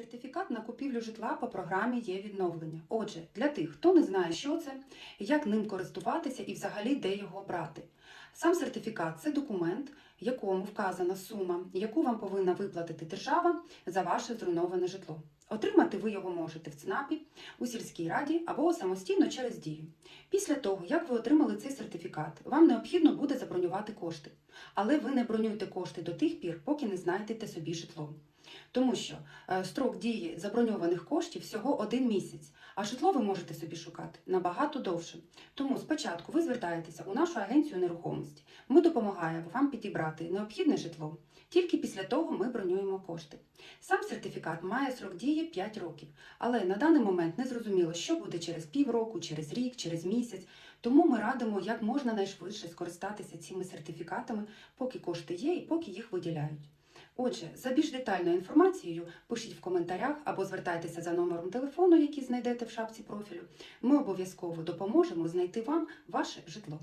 Сертифікат на купівлю житла по програмі є відновлення. Отже, для тих, хто не знає, що це, як ним користуватися і взагалі де його брати. Сам сертифікат це документ, в якому вказана сума, яку вам повинна виплатити держава за ваше зруйноване житло. Отримати ви його можете в ЦНАПі, у сільській раді або самостійно через дію. Після того, як ви отримали цей сертифікат, вам необхідно буде забронювати кошти. Але ви не бронюйте кошти до тих пір, поки не знайдете собі житло. Тому що е, строк дії заброньованих коштів всього один місяць, а житло ви можете собі шукати набагато довше. Тому спочатку ви звертаєтеся у нашу агенцію нерухомості. Ми допомагаємо вам підібрати необхідне житло. Тільки після того ми бронюємо кошти. Сам сертифікат має срок дії 5 років, але на даний момент не зрозуміло, що буде через півроку, через рік, через місяць. Тому ми радимо як можна найшвидше скористатися цими сертифікатами, поки кошти є і поки їх виділяють. Отже, за більш детальною інформацією пишіть в коментарях або звертайтеся за номером телефону, який знайдете в шапці профілю. Ми обов'язково допоможемо знайти вам ваше житло.